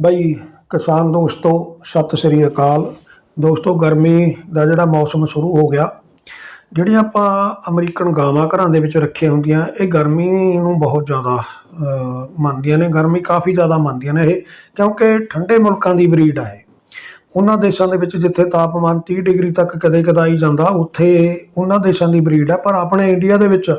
ਬਾਈ ਕਿਸਾਨ ਦੋਸਤੋ, ਸਤਿ ਸ੍ਰੀ ਅਕਾਲ। ਦੋਸਤੋ, ਗਰਮੀ ਦਾ ਜਿਹੜਾ ਮੌਸਮ ਸ਼ੁਰੂ ਹੋ ਗਿਆ ਜਿਹੜੀਆਂ ਆਪਾਂ ਅਮਰੀਕਨ ਗਾਵਾਂ ਘਰਾਂ ਦੇ ਵਿੱਚ ਰੱਖੀਆਂ ਹੁੰਦੀਆਂ, ਇਹ ਗਰਮੀ ਨੂੰ ਬਹੁਤ ਜ਼ਿਆਦਾ ਮੰਨਦੀਆਂ ਨੇ। ਗਰਮੀ ਕਾਫੀ ਜ਼ਿਆਦਾ ਮੰਨਦੀਆਂ ਨੇ ਇਹ, ਕਿਉਂਕਿ ਠੰਡੇ ਮੁਲਕਾਂ ਦੀ ਬਰੀਡ ਆ ਇਹ। ਉਹਨਾਂ ਦੇਸ਼ਾਂ ਦੇ ਵਿੱਚ ਜਿੱਥੇ ਤਾਪਮਾਨ 30 ਡਿਗਰੀ ਤੱਕ ਕਦੇ ਕਦਾਈ ਜਾਂਦਾ, ਉੱਥੇ ਉਹਨਾਂ ਦੇਸ਼ਾਂ ਦੀ ਬਰੀਡ ਹੈ ਪਰ ਆਪਣੇ ਇੰਡੀਆ ਦੇ ਵਿੱਚ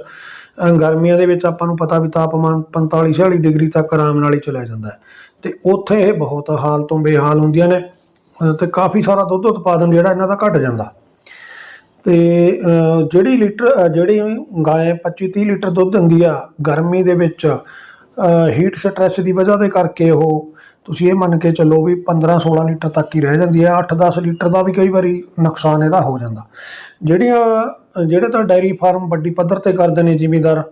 ਗਰਮੀਆਂ ਦੇ ਵਿੱਚ ਆਪਾਂ ਨੂੰ ਪਤਾ ਵੀ ਤਾਪਮਾਨ 45 46 ਡਿਗਰੀ ਤੱਕ ਆਰਾਮ ਨਾਲ ਹੀ ਚਲਾ ਜਾਂਦਾ ਹੈ। ਤੇ ਉੱਥੇ ਇਹ ਬਹੁਤ ਹਾਲ ਤੋਂ ਬੇਹਾਲ ਹੁੰਦੀਆਂ ਨੇ ਅ, ਤੇ ਕਾਫੀ ਸਾਰਾ ਦੁੱਧ ਉਤਪਾਦਨ ਜਿਹੜਾ ਇਹਨਾਂ ਦਾ ਘਟ ਜਾਂਦਾ। ਤੇ ਜਿਹੜੀ ਲੀਟਰ ਜਿਹੜੀ ਗਾਂ 25 30 ਲੀਟਰ ਦੁੱਧ ਦਿੰਦੀ ਆ ਗਰਮੀ ਦੇ ਵਿੱਚ ਹੀਟ ਸਟ੍ਰੈਸ ਦੀ ਵਜ੍ਹਾ ਦੇ ਕਰਕੇ ਉਹ ਤੁਸੀਂ ਇਹ ਮੰਨ ਕੇ ਚੱਲੋ ਵੀ 15 16 ਲੀਟਰ ਤੱਕ ਹੀ ਰਹਿ ਜਾਂਦੀ ਹੈ 8 10 ਲੀਟਰ ਦਾ ਵੀ ਕਈ ਵਾਰੀ ਨੁਕਸਾਨ ਇਹਦਾ ਹੋ ਜਾਂਦਾ। ਜਿਹੜੀਆਂ ਜਿਹੜੇ ਤਾਂ ਡਾਇਰੀ ਫਾਰਮ ਵੱਡੀ ਪੱਧਰ ਤੇ ਕਰਦੇ ਨੇ ਜ਼ਿਮੀਂਦਾਰ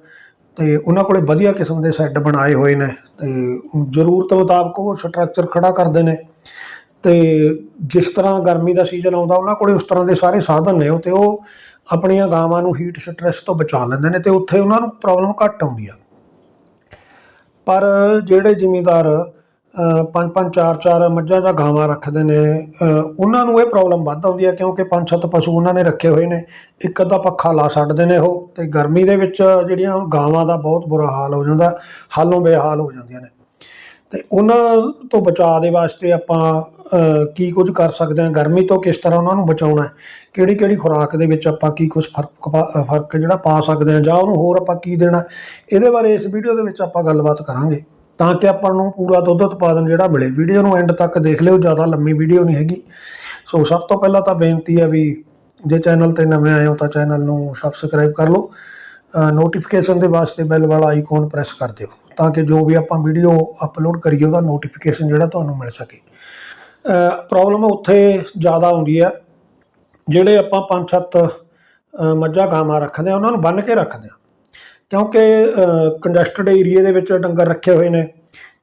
ਤੇ ਉਹਨਾਂ ਕੋਲੇ ਵਧੀਆ ਕਿਸਮ ਦੇ ਸੈੱਡ ਬਣਾਏ ਹੋਏ ਨੇ ਤੇ ਜ਼ਰੂਰਤ ਮੁਤਾਬਕ ਉਹ ਸਟਰਕਚਰ ਖੜਾ ਕਰਦੇ ਨੇ ਤੇ ਜਿਸ ਤਰ੍ਹਾਂ ਗਰਮੀ ਦਾ ਸੀਜ਼ਨ ਆਉਂਦਾ, ਉਹਨਾਂ ਕੋਲੇ ਉਸ ਤਰ੍ਹਾਂ ਦੇ ਸਾਰੇ ਸਾਧਨ ਨੇ, ਉਹ ਤੇ ਉਹ ਆਪਣੀਆਂ ਗਾਵਾਂ ਨੂੰ ਹੀਟ ਸਟ੍ਰੈਸ ਤੋਂ ਬਚਾ ਲੈਂਦੇ ਨੇ ਤੇ ਉੱਥੇ ਉਹਨਾਂ ਨੂੰ ਪ੍ਰੋਬਲਮ ਘੱਟ ਆਉਂਦੀ ਆ। ਪਰ ਜਿਹੜੇ ਜ਼ਿਮੀਂਦਾਰ ਪੰਜ ਪੰਜ ਚਾਰ ਚਾਰ ਮੱਝਾਂ ਜਾਂ ਗਾਵਾਂ ਰੱਖਦੇ ਨੇ। ਉਹਨਾਂ ਨੂੰ ਇਹ ਪ੍ਰੋਬਲਮ ਵੱਧ ਆਉਂਦੀ ਹੈ ਕਿਉਂਕਿ ਪੰਜ ਸੱਤ ਪਸ਼ੂ ਉਹਨਾਂ ਨੇ ਰੱਖੇ ਹੋਏ ਨੇ। ਇੱਕ ਅੱਧਾ ਪੱਖਾ ਲਾ ਛੱਡਦੇ ਨੇ ਉਹ ਤੇ ਗਰਮੀ ਦੇ ਵਿੱਚ ਜਿਹੜੀਆਂ ਗਾਵਾਂ ਦਾ ਬਹੁਤ ਬੁਰਾ ਹਾਲ ਹੋ ਜਾਂਦਾ, ਹਾਲੋਂ ਬੇਹਾਲ ਹੋ ਜਾਂਦੀਆਂ ਨੇ। ਤੇ ਉਹਨਾਂ ਤੋਂ ਬਚਾਅ ਦੇ ਵਾਸਤੇ ਆਪਾਂ ਕੀ ਕੁਝ ਕਰ ਸਕਦੇ ਹਾਂ? ਗਰਮੀ ਤੋਂ ਕਿਸ ਤਰ੍ਹਾਂ ਉਹਨਾਂ ਨੂੰ ਬਚਾਉਣਾ ਹੈ? ਕਿਹੜੀ ਕਿਹੜੀ ਖੁਰਾਕ ਦੇ ਵਿੱਚ ਆਪਾਂ ਕੀ ਕੁਝ ਫ਼ਰਕ ਪਾ- ਫ਼ਰਕ ਜਿਹੜਾ ਪਾ ਸਕਦੇ ਹਾਂ ਜਾਂ ਉਹਨੂੰ ਹੋਰ ਆਪਾਂ ਕੀ ਦੇਣਾ ਇਹਦੇ ਬਾਰੇ ਇਸ ਵੀਡੀਓ ਦੇ ਵਿੱਚ ਆਪਾਂ ਗੱਲਬਾਤ ਕਰਾਂਗੇ। ਤਾਂ ਕਿ ਆਪਾਂ ਨੂੰ ਪੂਰਾ ਦੁੱਧ ਉਤਪਾਦਨ ਜਿਹੜਾ ਮਿਲੇ। ਵੀਡੀਓ ਨੂੰ ਐਂਡ ਤੱਕ ਦੇਖ ਲਿਓ, ਜ਼ਿਆਦਾ ਲੰਮੀ ਵੀਡੀਓ ਨਹੀਂ ਹੈਗੀ। ਸੋ ਸਭ ਤੋਂ ਪਹਿਲਾਂ ਤਾਂ ਬੇਨਤੀ ਹੈ ਵੀ ਜੇ ਚੈਨਲ ਤੇ ਨਵੇਂ ਆਏ ਹੋ ਤਾਂ ਚੈਨਲ ਨੂੰ ਸਬਸਕ੍ਰਾਈਬ ਕਰ ਲਓ। ਨੋਟੀਫਿਕੇਸ਼ਨ ਦੇ ਵਾਸਤੇ ਬੈਲ ਵਾਲਾ ਆਈਕਨ ਪ੍ਰੈਸ ਕਰ ਦਿਓ, ਤਾਂ ਕਿ ਜੋ ਵੀ ਆਪਾਂ ਵੀਡੀਓ ਅਪਲੋਡ ਕਰੀਏ, ਉਹਦਾ ਨੋਟੀਫਿਕੇਸ਼ਨ ਜਿਹੜਾ ਤੁਹਾਨੂੰ ਮਿਲ ਸਕੇ। ਪ੍ਰੋਬਲਮ ਉੱਥੇ ਜ਼ਿਆਦਾ ਆਉਂਦੀ ਹੈ, ਜਿਹੜੇ ਆਪਾਂ ਪੰਜ ਸੱਤ ਮੱਝਾਂ ਗਾਵਾਂ ਰੱਖਦੇ ਆ ਉਹਨਾਂ ਨੂੰ ਬੰਨ੍ਹ ਕੇ ਰੱਖਦੇ ਆ ਕਿਉਂਕਿ ਕੰਜਸਟਡ ਏਰੀਏ ਦੇ ਵਿੱਚ ਡੰਗਰ ਰੱਖੇ ਹੋਏ ਨੇ।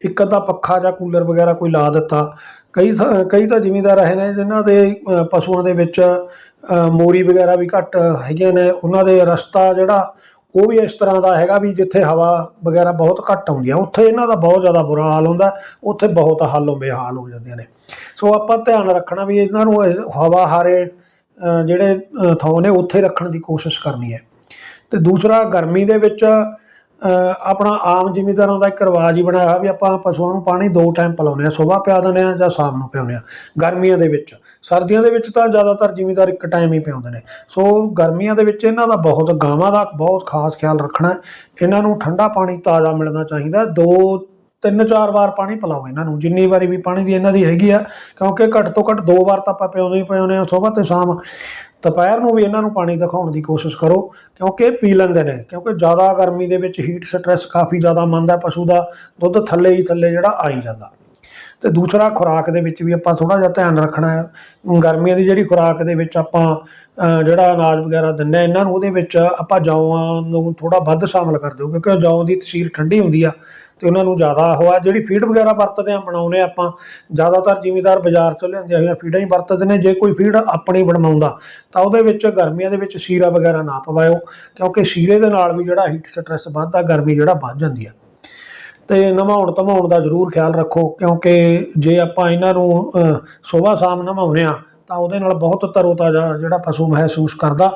ਇੱਕ ਅੱਧਾ ਪੱਖਾ ਜਾਂ ਕੂਲਰ ਵਗੈਰਾ ਕੋਈ ਲਾ ਦਿੱਤਾ। ਕਈ ਥਾਂ- ਕਈ ਤਾਂ ਜ਼ਿਮੀਂਦਾਰ ਰਹੇ ਨੇ ਜਿਨ੍ਹਾਂ ਦੇ ਪਸ਼ੂਆਂ ਦੇ ਵਿੱਚ ਮੋਰੀ ਵਗੈਰਾ ਵੀ ਘੱਟ ਹੈਗੀਆਂ ਨੇ। ਉਹਨਾਂ ਦੇ ਰਸਤਾ ਜਿਹੜਾ, ਉਹ ਵੀ ਇਸ ਤਰ੍ਹਾਂ ਦਾ ਹੈਗਾ ਵੀ ਜਿੱਥੇ ਹਵਾ ਵਗੈਰਾ ਬਹੁਤ ਘੱਟ ਆਉਂਦੀ ਆ। ਉੱਥੇ ਇਹਨਾਂ ਦਾ ਬਹੁਤ ਜ਼ਿਆਦਾ ਬੁਰਾ ਹਾਲ ਹੁੰਦਾ। ਉੱਥੇ ਬਹੁਤ ਹਾਲੋਂ ਬੇਹਾਲ ਹੋ ਜਾਂਦੀਆਂ ਨੇ। ਸੋ ਆਪਾਂ ਧਿਆਨ ਰੱਖਣਾ ਵੀ ਇਹਨਾਂ ਨੂੰ ਇਹ ਹਵਾ ਹਾਰੇ ਜਿਹੜੇ ਥਾਂ ਨੇ, ਉੱਥੇ ਰੱਖਣ ਦੀ ਕੋਸ਼ਿਸ਼ ਕਰਨੀ ਹੈ। ਤੇ ਦੂਸਰਾ ਗਰਮੀ ਦੇ ਵਿੱਚ ਆਪਣਾ ਆਮ ਜ਼ਿਮੀਦਾਰਾਂ ਦਾ ਇੱਕ ਰਿਵਾਜ ਹੀ ਬਣਾਇਆ ਹੋਇਆ ਵੀ ਆਪਾਂ ਪਸ਼ੂਆਂ ਨੂੰ ਪਾਣੀ ਦੋ ਟਾਈਮ ਪਿਲਾਉਂਦੇ ਆ ਸਵੇਰ ਪਿਆ ਦਿੰਦੇ ਆ ਜਾਂ ਸ਼ਾਮ ਨੂੰ ਪਿਆਉਂਦੇ ਆ ਗਰਮੀਆਂ ਦੇ ਵਿੱਚ, ਸਰਦੀਆਂ ਦੇ ਵਿੱਚ ਤਾਂ ਜ਼ਿਆਦਾਤਰ ਜ਼ਿਮੀਂਦਾਰ ਇੱਕ ਟਾਈਮ ਹੀ ਪਿਆਉਂਦੇ ਨੇ। ਸੋ ਗਰਮੀਆਂ ਦੇ ਵਿੱਚ ਇਹਨਾਂ ਦਾ ਬਹੁਤ, ਗਾਵਾਂ ਦਾ ਬਹੁਤ ਖਾਸ ਖਿਆਲ ਰੱਖਣਾ ਇਹਨਾਂ ਨੂੰ ਠੰਡਾ ਪਾਣੀ ਤਾਜ਼ਾ ਮਿਲਣਾ ਚਾਹੀਦਾ, ਦੋ ਤਿੰਨ ਚਾਰ ਵਾਰ ਪਾਣੀ ਪਿਲਾਓ ਇਹਨਾਂ ਨੂੰ, ਜਿੰਨੀ ਵਾਰੀ ਵੀ ਪਾਣੀ ਦੀ ਇਹਨਾਂ ਦੀ ਹੈਗੀ ਆ, ਕਿਉਂਕਿ ਘੱਟ ਤੋਂ ਘੱਟ ਦੋ ਵਾਰ ਤਾਂ ਆਪਾਂ ਪਿਆਉਂਦੇ ਹੀ ਪਿਆਉਂਦੇ ਆ ਸਵੇਰ ਤੇ ਸ਼ਾਮ। ਦੁਪਹਿਰ ਨੂੰ ਵੀ ਇਹਨਾਂ ਨੂੰ ਪਾਣੀ ਦਿਖਾਉਣ ਦੀ ਕੋਸ਼ਿਸ਼ ਕਰੋ, ਕਿਉਂਕਿ ਪੀ ਲੈਂਦੇ ਨੇ, ਕਿਉਂਕਿ ਜ਼ਿਆਦਾ ਗਰਮੀ ਦੇ ਵਿੱਚ ਹੀਟ ਸਟ੍ਰੈਸ ਕਾਫੀ ਜ਼ਿਆਦਾ ਮੰਨਦਾ ਪਸ਼ੂ ਦਾ, ਦੁੱਧ ਥੱਲੇ ਹੀ ਥੱਲੇ ਜਿਹੜਾ ਆਈ ਜਾਂਦਾ। ਤੇ ਦੂਸਰਾ ਖੁਰਾਕ ਦੇ ਵਿੱਚ ਵੀ ਆਪਾਂ ਥੋੜਾ ਜਿਹਾ ਧਿਆਨ ਰੱਖਣਾ ਹੈ, ਗਰਮੀਆਂ ਦੀ ਜਿਹੜੀ ਖੁਰਾਕ ਦੇ ਵਿੱਚ ਆਪਾਂ ਜਿਹੜਾ ਅਨਾਜ ਵਗੈਰਾ ਦਿੰਦੇ ਆ ਇਹਨਾਂ ਨੂੰ ਉਹਦੇ ਵਿੱਚ ਆਪਾਂ ਜੌਆਂ ਨੂੰ ਥੋੜਾ ਵੱਧ ਸ਼ਾਮਲ ਕਰ ਦਿਓ, ਕਿਉਂਕਿ ਜੌਂ ਦੀ ਤਸੀਰ ਠੰਡੀ ਹੁੰਦੀ ਆ ਤੇ ਉਹਨਾਂ ਨੂੰ ਜ਼ਿਆਦਾ ਹੋਆ ਜਿਹੜੀ ਫੀਡ ਵਗੈਰਾ ਵਰਤਦੇ ਆ ਬਣਾਉਨੇ ਆਪਾਂ। ਜ਼ਿਆਦਾਤਰ ਜ਼ਿਮੀਦਾਰ ਬਾਜ਼ਾਰ ਤੋਂ ਲਿਆਂਦੀਆਂ ਹੋਈਆਂ ਫੀਡਾਂ ਹੀ ਵਰਤਦੇ ਨੇ, ਜੇ ਕੋਈ ਫੀਡ ਆਪਣੀ ਬਣਵਾਉਂਦਾ, ਤਾਂ ਉਹਦੇ ਵਿੱਚ ਗਰਮੀਆਂ ਦੇ ਵਿੱਚ ਸੀਰਾ ਵਗੈਰਾ ਨਾ ਪਵਾਇਓ, ਕਿਉਂਕਿ ਸੀਰੇ ਦੇ ਨਾਲ ਵੀ ਜਿਹੜਾ ਹੀਟ ਸਟ੍ਰੈਸ ਵੱਧਦਾ, ਗਰਮੀ ਜਿਹੜਾ ਵੱਧ ਜਾਂਦੀ ਆ। ਤੇ ਨਵਾਉਣ ਧਮਾਉਣ ਦਾ ਜ਼ਰੂਰ ਖਿਆਲ ਰੱਖੋ, ਕਿਉਂਕਿ ਜੇ ਆਪਾਂ ਇਹਨਾਂ ਨੂੰ ਸਵੇਰ ਸ਼ਾਮ ਨਵਾਉਂਦੇ ਆ, ਤਾਂ ਉਹਦੇ ਨਾਲ ਬਹੁਤ ਤਰੋਤਾਜ਼ਾ ਜਿਹੜਾ ਪਸ਼ੂ ਮਹਿਸੂਸ ਕਰਦਾ।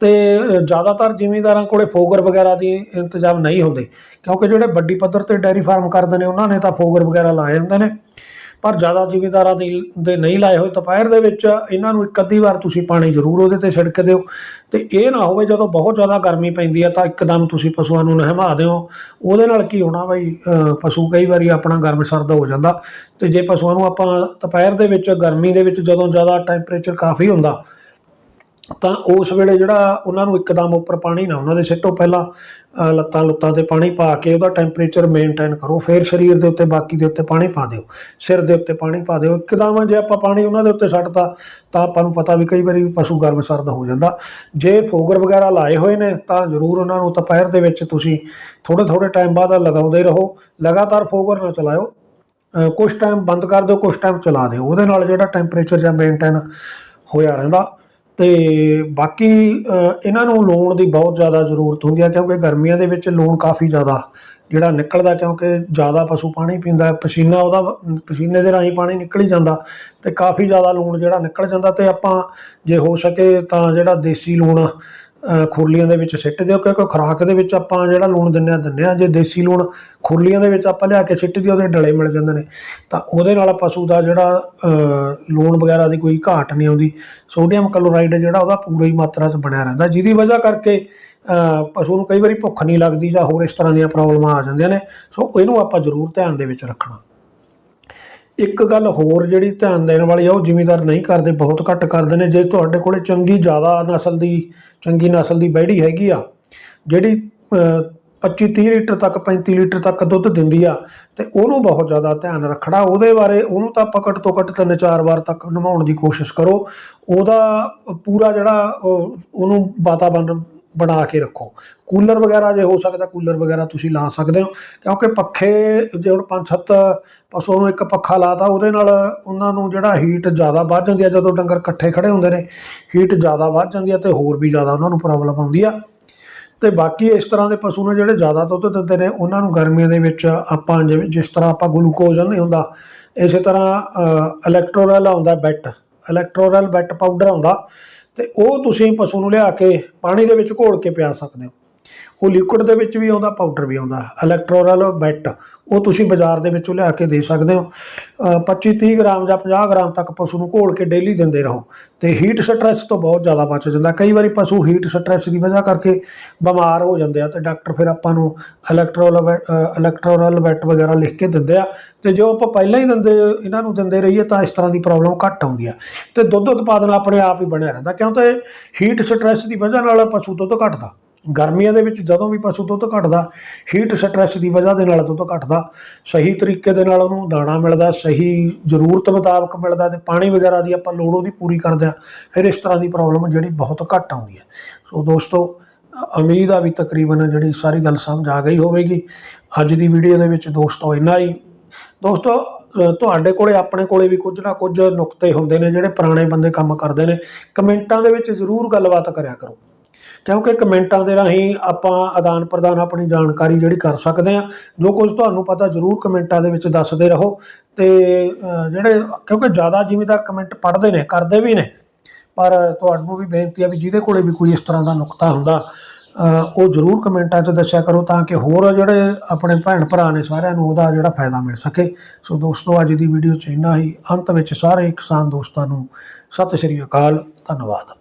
ਤੇ ਜ਼ਿਆਦਾਤਰ ਜ਼ਿਮੀਂਦਾਰਾਂ ਕੋਲੇ ਫੋਗਰ ਵਗੈਰਾ ਦੀ ਇੰਤਜ਼ਾਮ ਨਹੀਂ ਹੁੰਦੇ। ਕਿਉਂਕਿ ਜਿਹੜੇ ਵੱਡੀ ਪੱਧਰ ਤੇ ਡੈਰੀ ਫਾਰਮ ਕਰਦੇ ਨੇ, ਉਹਨਾਂ ਨੇ ਤਾਂ ਫੋਗਰ ਵਗੈਰਾ ਲਾਏ ਹੁੰਦੇ ਨੇ। ਪਰ ਜ਼ਿਆਦਾ ਜ਼ਿਮੀਂਦਾਰਾਂ ਦੇ ਨਹੀਂ ਲਾਏ ਹੋਏ ਦੁਪਹਿਰ ਦੇ ਵਿੱਚ, ਇਹਨਾਂ ਨੂੰ ਇੱਕ ਅੱਧੀ ਵਾਰ ਤੁਸੀਂ ਪਾਣੀ ਜ਼ਰੂਰ ਉਹਦੇ ਤੇ ਛਿੜਕ ਦਿਓ। ਤੇ ਇਹ ਨਾ ਹੋਵੇ ਜਦੋਂ ਬਹੁਤ ਜ਼ਿਆਦਾ ਗਰਮੀ ਪੈਂਦੀ ਹੈ, ਤਾਂ ਇੱਕਦਮ ਤੁਸੀਂ ਪਸ਼ੂਆਂ ਨੂੰ ਨਹਿਮਾ ਦਿਓ। ਉਹਦੇ ਨਾਲ ਕੀ ਹੋਣਾ ਬਈ ਪਸ਼ੂ ਕਈ ਵਾਰੀ ਆਪਣਾ ਗਰਮ ਸਰਦ ਹੋ ਜਾਂਦਾ। ਤੇ ਜੇ ਪਸ਼ੂਆਂ ਨੂੰ ਆਪਾਂ ਦੁਪਹਿਰ ਦੇ ਵਿੱਚ, ਗਰਮੀ ਦੇ ਵਿੱਚ ਜਦੋਂ ਜ਼ਿਆਦਾ ਟੈਂਪਰੇਚਰ ਕਾਫੀ ਹੁੰਦਾ ਤਾਂ ਉਸ ਵੇਲੇ ਜਿਹੜਾ ਉਹਨਾਂ ਨੂੰ ਇੱਕਦਮ ਉੱਪਰ ਪਾਣੀ ਨਾ ਉਹਨਾਂ ਦੇ ਸਿੱਟੋ ਪਹਿਲਾਂ ਲੱਤਾਂ ਲੁੱਤਾਂ ਤੇ ਪਾਣੀ ਪਾ ਕੇ ਉਹਦਾ ਟੈਂਪਰੇਚਰ ਮੇਨਟੇਨ ਕਰੋ ਫਿਰ ਸਰੀਰ ਦੇ ਉੱਤੇ ਬਾਕੀ ਦੇ ਉੱਤੇ ਪਾਣੀ ਪਾ ਦਿਓ ਸਿਰ ਦੇ ਉੱਤੇ ਪਾਣੀ ਪਾ ਦਿਓ ਇੱਕਦਮ ਜੇ ਆਪਾਂ ਪਾਣੀ ਉਹਨਾਂ ਦੇ ਉੱਤੇ ਛੱਡਤਾ ਤਾਂ ਆਪਾਂ ਨੂੰ ਪਤਾ ਵੀ ਕਈ ਵਾਰੀ ਪਸ਼ੂ ਗਰਮ ਸਰਦ ਹੋ ਜਾਂਦਾ। ਜੇ ਫੋਗਰ ਵਗੈਰਾ ਲਾਏ ਹੋਏ ਨੇ ਤਾਂ ਜ਼ਰੂਰ ਉਹਨਾਂ ਨੂੰ ਦੁਪਹਿਰ ਦੇ ਵਿੱਚ ਤੁਸੀਂ ਥੋੜੇ ਥੋੜੇ ਟਾਈਮ ਬਾਅਦ ਲਗਾਉਂਦੇ ਰਹੋ ਲਗਾਤਾਰ ਫੋਗਰ ਨਾ ਚਲਾਇਓ ਅ, ਕੁਛ ਟਾਈਮ ਬੰਦ ਕਰ ਦਿਓ ਕੁਛ ਟਾਈਮ ਚਲਾ ਦਿਓ ਉਹਦੇ ਨਾਲ ਜਿਹੜਾ ਟੈਂਪਰੇਚਰ ਜਾਂ ਮੇਨਟੇਨ ਹੋਇਆ ਰਹਿੰਦਾ। ਤੇ ਬਾਕੀ ਇਹਨਾਂ ਨੂੰ ਲੋਨ ਦੀ ਬਹੁਤ ਜ਼ਿਆਦਾ ਜ਼ਰੂਰਤ ਹੁੰਦੀ ਹੈ ਕਿਉਂਕਿ ਗਰਮੀਆਂ ਦੇ ਵਿੱਚ ਲੋਨ ਕਾਫੀ ਜ਼ਿਆਦਾ, ਜਿਹੜਾ ਨਿਕਲਦਾ ਕਿਉਂਕਿ ਜ਼ਿਆਦਾ ਪਸ਼ੂ ਪਾਣੀ ਪੀਂਦਾ, ਪਸੀਨਾ ਉਹਦਾ, ਪਸੀਨੇ ਦੇ ਰਾਹੀਂ ਪਾਣੀ ਨਿਕਲ ਹੀ ਜਾਂਦਾ ਤੇ ਕਾਫੀ ਜ਼ਿਆਦਾ ਲੂਣ ਜਿਹੜਾ ਨਿਕਲ ਜਾਂਦਾ ਤੇ ਆਪਾਂ ਜੇ ਹੋ ਸਕੇ ਤਾਂ ਜਿਹੜਾ ਦੇਸੀ ਲੂਣ ਖੁਰਲੀਆਂ ਦੇ ਵਿੱਚ ਸਿੱਟ ਦਿਓ, ਕਿਉਂਕਿ ਖੁਰਾਕ ਦੇ ਵਿੱਚ ਆਪਾਂ ਜਿਹੜਾ ਲੂਣ ਦਿੰਦੇ ਆ ਦਿੰਦੇ ਆ ਜੇ ਦੇਸੀ ਲੂਣ ਖੁਰਲੀਆਂ ਦੇ ਵਿੱਚ ਆਪਾਂ ਲਿਆ ਕੇ ਸਿੱਟ ਦਿਓ, ਉਹਦੇ ਡਲੇ ਮਿਲ ਜਾਂਦੇ ਨੇ। ਤਾਂ ਉਹਦੇ ਨਾਲ ਪਸ਼ੂ ਦਾ ਜਿਹੜਾ ਲੂਣ ਵਗੈਰਾ ਦੀ ਕੋਈ ਘਾਟ ਨਹੀਂ ਆਉਂਦੀ। ਸੋਡੀਅਮ ਕਲੋਰਾਈਡ ਜਿਹੜਾ, ਉਹਦਾ ਪੂਰੀ ਮਾਤਰਾ 'ਚ ਬਣਿਆ ਰਹਿੰਦਾ। ਜਿਹਦੀ ਵਜ੍ਹਾ ਕਰਕੇ ਪਸ਼ੂ ਨੂੰ ਕਈ ਵਾਰੀ ਭੁੱਖ ਨਹੀਂ ਲੱਗਦੀ ਜਾਂ ਹੋਰ ਇਸ ਤਰ੍ਹਾਂ ਦੀਆਂ ਪ੍ਰੋਬਲਮਾਂ ਆ ਜਾਂਦੀਆਂ ਨੇ। ਸੋ ਇਹਨੂੰ ਆਪਾਂ ਜ਼ਰੂਰ ਧਿਆਨ ਦੇ ਵਿੱਚ ਰੱਖਣਾ। ਇੱਕ ਗੱਲ ਹੋਰ ਜਿਹੜੀ ਧਿਆਨ ਦੇਣ ਵਾਲੀ ਆ, ਉਹ ਜ਼ਿਮੀਦਾਰ ਨਹੀਂ ਕਰਦੇ, ਬਹੁਤ ਘੱਟ ਕਰਦੇ ਨੇ। ਜੇ ਤੁਹਾਡੇ ਕੋਲੇ ਚੰਗੀ ਜ਼ਿਆਦਾ ਨਸਲ ਦੀ, ਚੰਗੀ ਨਸਲ ਦੀ ਬੈੜੀ ਹੈਗੀ ਆ, ਜਿਹੜੀ 25 30 ਲੀਟਰ ਤੱਕ 35 ਲੀਟਰ ਤੱਕ ਦੁੱਧ ਦਿੰਦੀ ਆ, ਤੇ ਉਹਨੂੰ ਬਹੁਤ ਜ਼ਿਆਦਾ ਧਿਆਨ ਰੱਖਣਾ। ਉਹਦੇ ਬਾਰੇ ਉਹਨੂੰ ਤਾਂ ਆਪਾਂ ਘੱਟ ਤੋਂ ਘੱਟ ਤਿੰਨ ਚਾਰ ਵਾਰ ਤੱਕ ਨਵਾਉਣ ਦੀ ਕੋਸ਼ਿਸ਼ ਕਰੋ। ਉਹਦਾ ਪੂਰਾ ਜਿਹੜਾ, ਉਹ- ਉਹਨੂੰ ਵਾਤਾਵਰਨ ਬਣਾ ਕੇ ਰੱਖੋ। ਕੂਲਰ ਵਗੈਰਾ ਜੇ ਹੋ ਸਕਦਾ, ਕੂਲਰ ਵਗੈਰਾ ਤੁਸੀਂ ਲਾ ਸਕਦੇ ਹੋ, ਕਿਉਂਕਿ ਪੱਖੇ ਜੇ ਹੁਣ ਪੰਜ ਸੱਤ ਪਸ਼ੂ ਨੂੰ ਇੱਕ ਪੱਖਾ ਲਾਤਾ, ਉਹਦੇ ਨਾਲ ਉਹਨਾਂ ਨੂੰ ਜਿਹੜਾ ਹੀਟ ਜ਼ਿਆਦਾ ਵੱਧ ਜਾਂਦੀ ਹੈ ਜਦੋਂ ਡੰਗਰ ਇਕੱਠੇ ਖੜੇ ਹੁੰਦੇ ਨੇ ਹੀਟ ਜ਼ਿਆਦਾ ਵੱਧ ਜਾਂਦੀ ਹੈ ਤੇ ਹੋਰ ਵੀ ਜ਼ਿਆਦਾ ਉਹਨਾਂ ਨੂੰ ਪ੍ਰੋਬਲਮ ਆਉਂਦੀ ਆ। ਤੇ ਬਾਕੀ ਇਸ ਤਰ੍ਹਾਂ ਦੇ ਪਸ਼ੂ ਨੇ ਜਿਹੜੇ ਜ਼ਿਆਦਾ ਦੁੱਧ ਦਿੰਦੇ ਨੇ, ਉਹਨਾਂ ਨੂੰ ਗਰਮੀਆਂ ਦੇ ਵਿੱਚ ਆਪਾਂ ਜਿਵੇਂ, ਜਿਸ ਤਰ੍ਹਾਂ ਆਪਾਂ ਗਲੂਕੋਜ਼ ਨਹੀਂ ਹੁੰਦਾ, ਇਸੇ ਤਰ੍ਹਾਂ ਇਲੈਕਟ੍ਰੋਰਲ ਆਉਂਦਾ ਬੈਟ ਇਲੈਕਟ੍ਰੋਰਲ ਬੈਟ ਪਾਊਡਰ ਆਉਂਦਾ ਤੇ ਉਹ ਤੁਸੀਂ ਪਸ਼ੂ ਨੂੰ ਲਿਆ ਕੇ ਪਾਣੀ ਦੇ ਵਿੱਚ ਘੋਲ ਕੇ ਪਿਆ ਸਕਦੇ ਹੋ। ਉਹ ਲਿਕੁਇਡ ਦੇ ਵਿੱਚ ਵੀ ਆਉਂਦਾ ਪਾਊਡਰ ਵੀ ਆਉਂਦਾ ਇਲੈਕਟ੍ਰੋਰਲ ਬੈਟ ਉਹ ਤੁਸੀਂ ਬਾਜ਼ਾਰ ਦੇ ਵਿੱਚੋਂ ਲਿਆ ਕੇ ਦੇ ਸਕਦੇ ਹੋ। ਅ, 25 30 ਗ੍ਰਾਮ ਜਾਂ 50 ਗ੍ਰਾਮ ਤੱਕ ਪਸ਼ੂ ਨੂੰ ਘੋਲ ਕੇ ਡੇਲੀ ਦਿੰਦੇ ਰਹੋ ਤੇ ਹੀਟ ਸਟ੍ਰੈਸ ਤੋਂ ਬਹੁਤ ਜ਼ਿਆਦਾ ਬਚ ਜਾਂਦਾ। ਕਈ ਵਾਰੀ ਪਸ਼ੂ ਹੀਟ ਸਟ੍ਰੈਸ ਦੀ ਵਜ੍ਹਾ ਕਰਕੇ ਬਿਮਾਰ ਹੋ ਜਾਂਦੇ ਆ ਤੇ ਡਾਕਟਰ ਫਿਰ ਆਪਾਂ ਨੂੰ ਇਲੈਕਟ੍ਰੋਲ ਇਲੈਕਟ੍ਰੋਰਲ ਬੈਟ ਵਗੈਰਾ ਲਿਖ ਕੇ ਦਿੰਦੇ ਆ ਤੇ ਜੋ ਆਪਾਂ ਪਹਿਲਾਂ ਹੀ ਦਿੰਦੇ ਇਹਨਾਂ ਨੂੰ ਦਿੰਦੇ ਰਹੀਏ ਤਾਂ ਇਸ ਤਰ੍ਹਾਂ ਦੀ ਪ੍ਰੋਬਲਮ ਘੱਟ ਆਉਂਦੀ ਆ। ਤੇ ਦੁੱਧ ਉਤਪਾਦਨ ਆਪਣੇ ਆਪ ਹੀ ਬਣਿਆ ਰਹਿੰਦਾ ਕਿਉਂਕਿ ਹੀਟ ਸਟ੍ਰੈਸ ਦੀ ਵਜ੍ਹਾ ਨਾਲ ਪਸ਼ੂ ਦੁੱਧ ਘਟਦਾ। ਗਰਮੀਆਂ ਦੇ ਵਿੱਚ ਜਦੋਂ ਵੀ ਪਸ਼ੂ ਦੁੱਧ ਘਟਦਾ ਹੀਟ ਸਟ੍ਰੈਸ ਦੀ ਵਜ੍ਹਾ ਦੇ ਨਾਲ ਦੁੱਧ ਘਟਦਾ, ਸਹੀ ਤਰੀਕੇ ਦੇ ਨਾਲ ਉਹਨੂੰ ਦਾਣਾ ਮਿਲਦਾ, ਸਹੀ ਜ਼ਰੂਰਤ ਮੁਤਾਬਕ ਮਿਲਦਾ ਤੇ ਪਾਣੀ ਵਗੈਰਾ ਦੀ ਆਪਾਂ ਲੋੜ ਉਹਦੀ ਪੂਰੀ ਕਰਦੇ ਆ ਫਿਰ ਇਸ ਤਰ੍ਹਾਂ ਦੀ ਪ੍ਰੋਬਲਮ ਜਿਹੜੀ ਬਹੁਤ ਘੱਟ ਆਉਂਦੀ ਹੈ। ਸੋ ਦੋਸਤੋ, ਉਮੀਦ ਆ ਵੀ ਤਕਰੀਬਨ ਜਿਹੜੀ ਸਾਰੀ ਗੱਲ ਸਮਝ ਆ ਗਈ ਹੋਵੇਗੀ। ਅੱਜ ਦੀ ਵੀਡੀਓ ਦੇ ਵਿੱਚ ਦੋਸਤੋ ਇੰਨਾ ਹੀ। ਦੋਸਤੋ ਤੁਹਾਡੇ ਕੋਲੇ, ਆਪਣੇ ਕੋਲੇ ਵੀ ਕੁਝ ਨਾ ਕੁਝ ਨੁਕਤੇ ਹੁੰਦੇ ਨੇ, ਜਿਹੜੇ ਪੁਰਾਣੇ ਬੰਦੇ ਕੰਮ ਕਰਦੇ ਨੇ। ਕਮੈਂਟਾਂ ਦੇ ਵਿੱਚ ਜ਼ਰੂਰ ਗੱਲਬਾਤ ਕਰਿਆ ਕਰੋ। ਕਿਉਂਕਿ ਕਮੈਂਟਾਂ ਦੇ ਰਾਹੀਂ ਆਪਾਂ ਆਦਾਨ ਪ੍ਰਦਾਨ ਆਪਣੀ ਜਾਣਕਾਰੀ ਜਿਹੜੀ ਕਰ ਸਕਦੇ ਆ ਜੋ ਕੁਝ ਤੁਹਾਨੂੰ ਪਤਾ ਜ਼ਰੂਰ ਕਮੈਂਟਾਂ ਦੇ ਵਿੱਚ ਦੱਸਦੇ ਰਹੋ। ਤੇ ਜਿਹੜੇ ਕਿਉਂਕਿ ਜ਼ਿਆਦਾ ਜ਼ਿਮੀਦਾਰ ਕਮੈਂਟ ਪੜ੍ਹਦੇ ਨੇ, ਕਰਦੇ ਵੀ ਨੇ, ਪਰ ਤੁਹਾਨੂੰ ਵੀ ਬੇਨਤੀ ਆ ਵੀ ਜਿਹਦੇ ਕੋਲੇ ਵੀ ਕੋਈ ਇਸ ਤਰ੍ਹਾਂ ਦਾ ਨੁਕਤਾ ਹੁੰਦਾ ਉਹ ਜ਼ਰੂਰ ਕਮੈਂਟਾਂ 'ਚ ਦੱਸਿਆ ਕਰੋ ਤਾਂ ਕਿ ਹੋਰ ਜਿਹੜੇ ਆਪਣੇ ਭੈਣ ਭਰਾ ਨੇ ਸਾਰਿਆਂ ਨੂੰ ਉਹਦਾ ਜਿਹੜਾ ਫਾਇਦਾ ਮਿਲ ਸਕੇ। ਸੋ ਦੋਸਤੋ, ਅੱਜ ਦੀ ਵੀਡੀਓ 'ਚ ਇੰਨਾ ਹੀ। ਅੰਤ ਵਿੱਚ ਸਾਰੇ ਕਿਸਾਨ ਦੋਸਤਾਂ ਨੂੰ ਸਤਿ ਸ਼੍ਰੀ ਅਕਾਲ, ਧੰਨਵਾਦ।